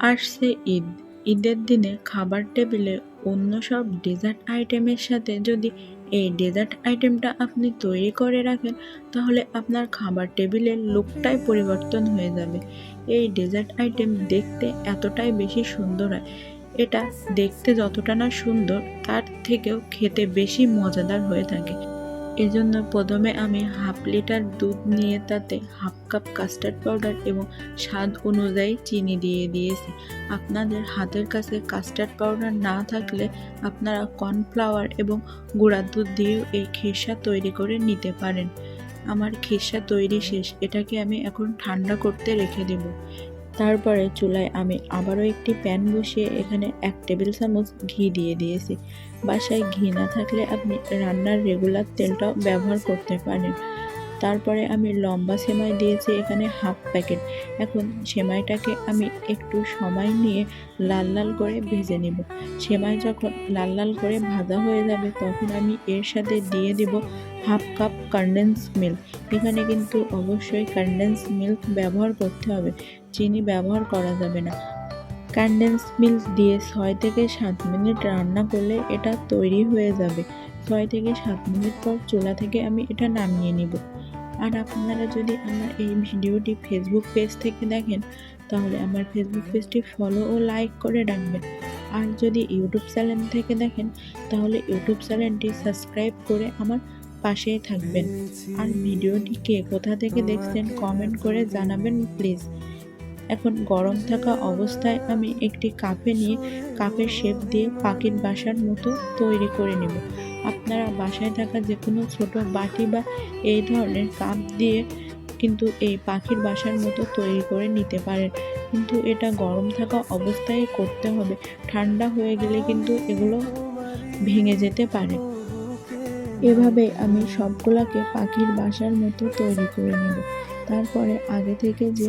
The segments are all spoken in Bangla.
আসছে ঈদ। ঈদের দিনে খাবার টেবিলে অন্য সব ডেজার্ট আইটেমের সাথে যদি এই ডেজার্ট আইটেমটা আপনি তৈরি করে রাখেন, তাহলে আপনার খাবার টেবিলের লুকটাই পরিবর্তন হয়ে যাবে। এই ডেজার্ট আইটেম দেখতে এতটাই বেশি সুন্দর হয়। এটা দেখতে যতটা না সুন্দর, তার থেকেও খেতে বেশি মজাদার হয়ে থাকে। এজন্য প্রথমে আমি হাফ লিটার দুধ নিয়ে তাতে হাফ কাপ কাস্টার্ড পাউডার এবং স্বাদ অনুযায়ী চিনি দিয়ে দিয়েছি। আপনাদের হাতের কাছে কাস্টার্ড পাউডার না থাকলে আপনারা কর্নফ্লাওয়ার এবং গুঁড়া দুধ দিয়েও এই খেসা তৈরি করে নিতে পারেন। আমার খেসা তৈরি শেষ। এটাকে আমি এখন ঠান্ডা করতে রেখে দেব। তারপরে চুলায় আমি আবারও একটি প্যান বসিয়ে এখানে এক টেবিল চামচ ঘি দিয়ে দিয়েছি। বাসায় ঘি না থাকলে আপনি রান্নার রেগুলার তেলটাও ব্যবহার করতে পারেন। তারপরে আমি লম্বা সেমাই দিয়েছি এখানে হাফ প্যাকেট। এখন সেমাইটাকে আমি একটু সময় নিয়ে লাল লাল করে ভেজে নেব। সেমাই যখন লাল লাল করে ভাজা হয়ে যাবে তখন আমি এর সাথে দিয়ে দিব হাফ কাপ কনডেন্স মিল্ক এখানে কিন্তু অবশ্যই কনডেন্স মিল্ক ব্যবহার করতে হবে, চিনি ব্যবহার করা যাবে না। কনডেন্স মিল্ক দিয়ে ছয় থেকে সাত মিনিট রান্না করলে এটা তৈরি হয়ে যাবে। ছয় থেকে সাত মিনিট পর চুলা থেকে আমি এটা নামিয়ে নিব। আর আপনারা যদি আমার এই ভিডিওটি ফেসবুক পেজ থেকে দেখেন, তাহলে আমার ফেসবুক পেজটি ফলো ও লাইক করে রাখবেন। আর যদি ইউটিউব চ্যানেল থেকে দেখেন, তাহলে ইউটিউব চ্যানেলটি সাবস্ক্রাইব করে আমার পাশেই থাকবেন। আর ভিডিওটি কে কোথা থেকে দেখছেন কমেন্ট করে জানাবেন প্লিজ এখন গরম থাকা অবস্থায় আমি একটি কাপে নিয়ে কাপের শেপ দিয়ে পাখির বাসার মতো তৈরি করে নেব। আপনারা বাসায় থাকা যে কোনো ছোটো বাটি বা এই ধরনের কাপ দিয়ে কিন্তু এই পাখির বাসার মতো তৈরি করে নিতে পারেন। কিন্তু এটা গরম থাকা অবস্থায় করতে হবে। ঠান্ডা হয়ে গেলে কিন্তু এগুলো ভেঙে যেতে পারে। এভাবে আমি সবগুলাকে পাখির বাসার মতো তৈরি করে নেব। তারপরে আগে থেকে যে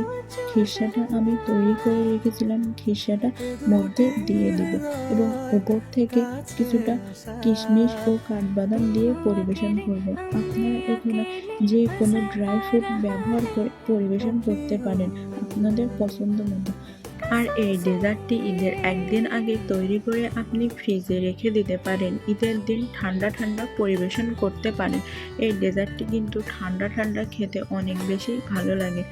খিরসাটা আমি তৈরি করে রেখেছিলাম, খিরসাটা মধ্যে দিয়ে দিব এবং উপর থেকে কিছুটা কিশমিশ ও কাঠবাদাম দিয়ে পরিবেশন করব। আপনারা এখানে যে কোনো ড্রাই ফ্রুট ব্যবহার করে পরিবেশন করতে পারেন। আপনাদের পছন্দ মতো। আর এই ডেজার্টটি ঈদের একদিন আগে তৈরি করে আপনি ফ্রিজে রেখে দিতে পারেন। ঈদের দিন ঠান্ডা ঠান্ডা পরিবেশন করতে পারেন। এই ডেজার্টটি কিন্তু ঠান্ডা ঠান্ডা খেতে অনেক বেশি ভালো লাগে।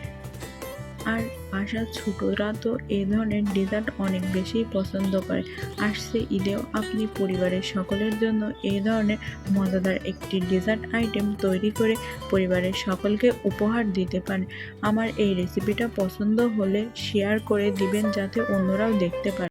আর বাসার ছোটরা তো এ ধরনের ডেজার্ট অনেক বেশি পছন্দ করে। আসছে ঈদেও আপনি পরিবারের সকলের জন্য এই ধরনের মজাদার একটি ডেজার্ট আইটেম তৈরি করে পরিবারের সকলকে উপহার দিতে পারেন। আমার এই রেসিপিটা পছন্দ হলে শেয়ার করে দিবেন যাতে অন্যরাও দেখতে পারে।